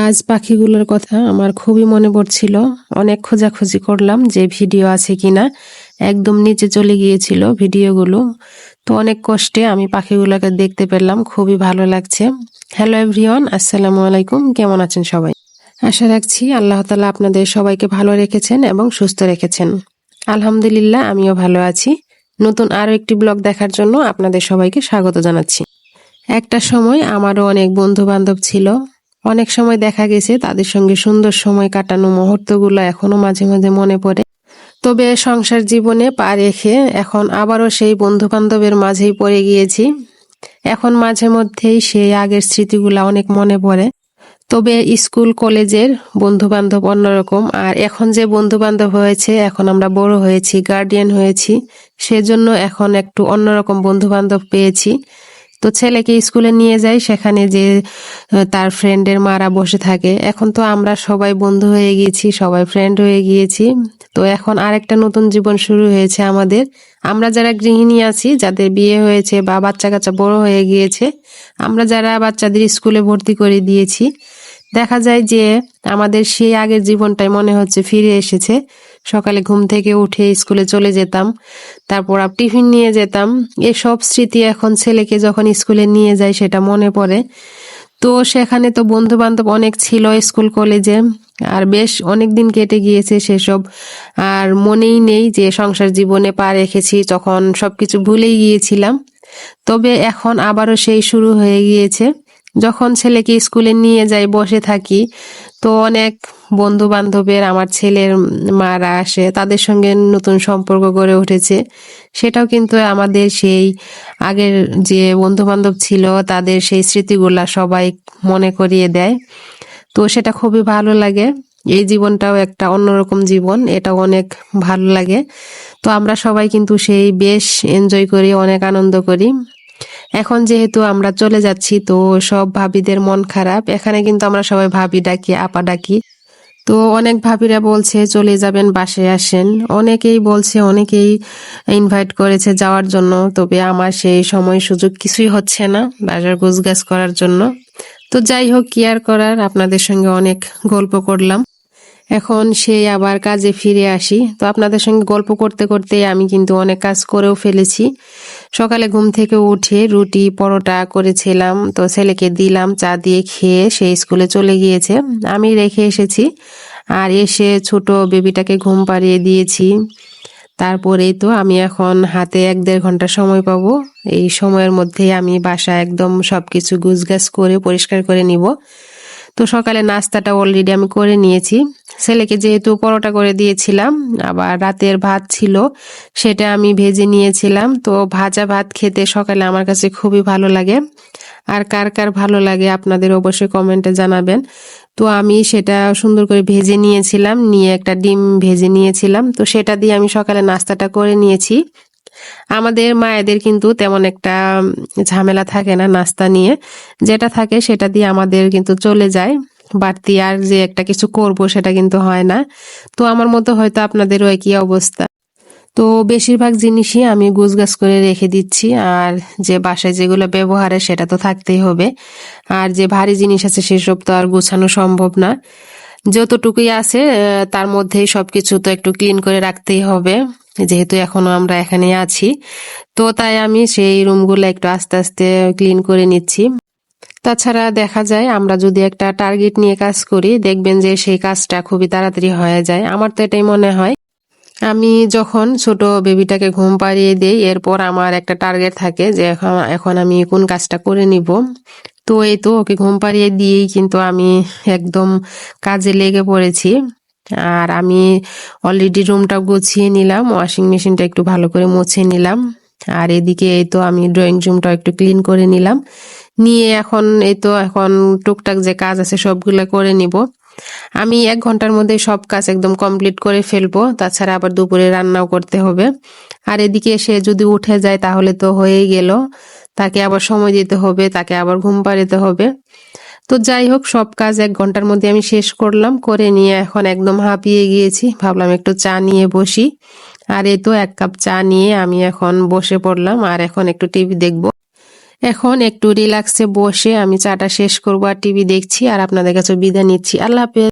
আজ পাখিগুলোর কথা আমার খুবই মনে পড়ছিল। অনেক খোঁজাখুঁজি করলাম যে ভিডিও আছে কিনা। একদম নিচে চলে গিয়েছিল ভিডিওগুলো। তো অনেক কষ্টে আমি পাখিগুলোকে দেখতে পেলাম, খুবই ভালো লাগছে। হ্যালো এভরিওয়ান, আসসালামু আলাইকুম, কেমন আছেন সবাই? আশা রাখছি আল্লাহ তালা আপনাদের সবাইকে ভালো রেখেছেন এবং সুস্থ রেখেছেন। আলহামদুলিল্লাহ, আমিও ভালো আছি। নতুন আরও একটি ব্লগ দেখার জন্য আপনাদের সবাইকে স্বাগত জানাচ্ছি। একটা সময় আমারও অনেক বন্ধু বান্ধব ছিল। অনেক সময় দেখা গেছে তাদের সঙ্গে সুন্দর সময় কাটানো মুহূর্তগুলো এখনও মাঝে মাঝে মনে পড়ে। তবে সংসার জীবনে পা রেখে এখন আবারও সেই বন্ধু বান্ধবের মাঝেই পড়ে গিয়েছি। এখন মাঝে মধ্যেই সেই আগের স্মৃতিগুলা অনেক মনে পড়ে। তবে স্কুল, কলেজের বন্ধু বান্ধব অন্যরকম। আর এখন যে বন্ধু বান্ধব হয়েছে, এখন আমরা বড় হয়েছি গার্ডিয়ান হয়েছি, সেজন্য এখন একটু অন্যরকম বন্ধু বান্ধব পেয়েছি। তো ছেলেকে স্কুলে নিয়ে যাই, সেখানে যে তার ফ্রেন্ডের মারা বসে থাকে। এখন তো আমরা সবাই বন্ধু হয়ে গিয়েছি, সবাই ফ্রেন্ড হয়ে গিয়েছি। তো এখন আরেকটা নতুন জীবন শুরু হয়েছে আমাদের। আমরা যারা গৃহিণী আছি, যাদের বিয়ে হয়েছে বা বাচ্চা কাচ্চা বড় হয়ে গিয়েছে, আমরা যারা বাচ্চাদের স্কুলে ভর্তি করে দিয়েছি, দেখা যায় যে আমাদের সেই আগের জীবনটাই মনে হচ্ছে ফিরে এসেছে। সকালে ঘুম থেকে উঠে স্কুলে চলে যেতাম, তারপর টিফিন নিয়ে যেতাম। এসব স্মৃতি এখন ছেলেকে যখন স্কুলে নিয়ে যায় সেটা মনে পড়ে। তো সেখানে তো বন্ধু বান্ধব অনেক ছিল স্কুল, কলেজে, আর বেশ অনেক দিন কেটে গিয়েছে সেসব। আর মনেই নেই যে সংসার জীবনে পা রেখেছি, তখন সবকিছু ভুলেই গিয়েছিলাম। তবে এখন আবারও সেই শুরু হয়ে গিয়েছে। যখন ছেলেকে স্কুলে নিয়ে যাই, বসে থাকি তো অনেক বন্ধু বান্ধবের আমার ছেলের মারা আসে, তাদের সঙ্গে নতুন সম্পর্ক গড়ে উঠেছে। সেটাও কিন্তু আমাদের সেই আগের যে বন্ধু বান্ধব ছিল, তাদের সেই স্মৃতিগুলা সবাই মনে করিয়ে দেয়। তো সেটা খুবই ভালো লাগে। এই জীবনটাও একটা অন্যরকম জীবন, এটাও অনেক ভালো লাগে। তো আমরা সবাই কিন্তু সেই বেশ এনজয় করি, অনেক আনন্দ করি। এখন যেহেতু আমরা চলে যাচ্ছি, তো সব ভাবিদের মন খারাপ। এখানে কিন্তু আমরা সবাই ভাবি ডাকি, আপা ডাকি। তো অনেক ভাবিরা বলছে, চলে যাবেন, বাসায় আসেন। অনেকেই বলছে, অনেকেই ইনভাইট করেছে যাওয়ার জন্য। তবে আমার সেই সময় সুযোগ কিছুই হচ্ছে না বাজার গোছগাছ করার জন্য। তো যাই হোক, কি আর করার? আপনাদের সঙ্গে অনেক গল্প করলাম। এখন সে আবার কাজে ফিরে আসি। তো আপনাদের সঙ্গে গল্প করতে করতে আমি কিন্তু অনেক কাজ করেও ফেলেছি। সকালে ঘুম থেকে উঠে রুটি, পরোটা করেছিলাম। তো ছেলেকে দিলাম চা দিয়ে খেয়ে সে স্কুলে চলে গিয়েছে। আমি রেখে এসেছি আর এসে ছোট বেবিটাকে ঘুম পাড়িয়ে দিয়েছি। তারপরেই তো আমি এখন হাতে এক দেড় ঘণ্টা সময় পাবো। এই সময়ের মধ্যেই আমি বাসা একদম সব কিছু গুছগাছ করে পরিষ্কার করে নিব। তো সকালে নাস্তাটা অলরেডি আমি করে নিয়েছি। ছেলেকে যেহেতু পরোটা করে দিয়েছিলাম, আবার রাতের ভাত ছিল, সেটা আমি ভেজে নিয়েছিলাম। তো ভাজা ভাত খেতে সকালে আমার কাছে খুবই ভালো লাগে। আর কার কার ভালো লাগে আপনাদের অবশ্যই কমেন্টে জানাবেন। তো আমি সেটা সুন্দর করে ভেজে নিয়েছিলাম, নিয়ে একটা ডিম ভেজে নিয়েছিলাম। তো সেটা দিয়ে আমি সকালে নাস্তাটা করে নিয়েছি। আমাদের মায়েদের কিন্তু তেমন একটা ঝামেলা থাকে না নাস্তা নিয়ে। যেটা থাকে সেটা দিয়ে আমাদের কিন্তু চলে যায়। বাড়তি আর যে একটা কিছু করব সেটা কিন্তু হয় না। তো আমার মতো হয়তো আপনাদেরও একই অবস্থা। তো বেশিরভাগ জিনিসই আমি গুছগাছ করে রেখে দিচ্ছি, আর যে বাসায় যেগুলো ব্যবহারে সেটা তো থাকতেই হবে। আর যে ভারী জিনিস আছে সেসব তো আর গোছানো সম্ভব না। যতটুকুই আছে তার মধ্যেই সবকিছু তো একটু ক্লিন করে রাখতেই হবে, যেহেতু এখনও আমরা এখানে আছি। তো তাই আমি সেই রুমগুলো একটু আস্তে আস্তে ক্লিন করে নিচ্ছি। তাছাড়া দেখা যায়, আমরা যদি একটা টার্গেট নিয়ে কাজ করি, দেখবেন যে সেই কাজটা খুবই তাড়াতাড়ি হয়ে যায়। আমার তো এটাই মনে হয়। আমি যখন ছোট বেবিটাকে ঘুম পাড়িয়ে দিই, এরপর আমার একটা টার্গেট থাকে যে এখন এখন আমি কোন কাজটা করে নিব। তো এই তো ওকে ঘুম পাড়িয়ে দিয়েই কিন্তু আমি একদম কাজে লেগে পড়েছি। আর আমি অলরেডি রুমটা গুছিয়ে নিলাম ওয়াশিং মেশিনটা একটু ভালো করে মুছে নিলাম। আর এদিকে এই তো আমি ড্রয়িং রুমটা একটু ক্লিন করে নিলাম। নিয়ে এখন এই তো এখন টুকটাক যে কাজ আছে সবগুলো করে নিব। আমি এক ঘণ্টার মধ্যে সব কাজ একদম কমপ্লিট করে ফেলব, তাছাড়া আবার দুপুরে রান্নাও করতে হবে। আর এদিকে এসে যদি উঠে যায় তাহলে তো হয়েই গেল। তাকে আবার সময় দিতে হবে, তাকে আবার ঘুম পাড়িতে হবে। তো যাই হোক, সব কাজ এক ঘণ্টার মধ্যে আমি শেষ করলাম, করে নিয়ে এখন একদম হাঁপিয়ে গিয়েছি। ভাবলাম একটু চা নিয়ে বসি। আর এই তো এক কাপ চা নিয়ে আমি এখন বসে পড়লাম, আর এখন একটু টিভি দেখব। এখন একটু রিল্যাক্সে বসে আমি চাটা শেষ করব আর টিভি দেখছি, আর আপনাদের কাছে বিদায় নিচ্ছি। আল্লাহ হাফেজ।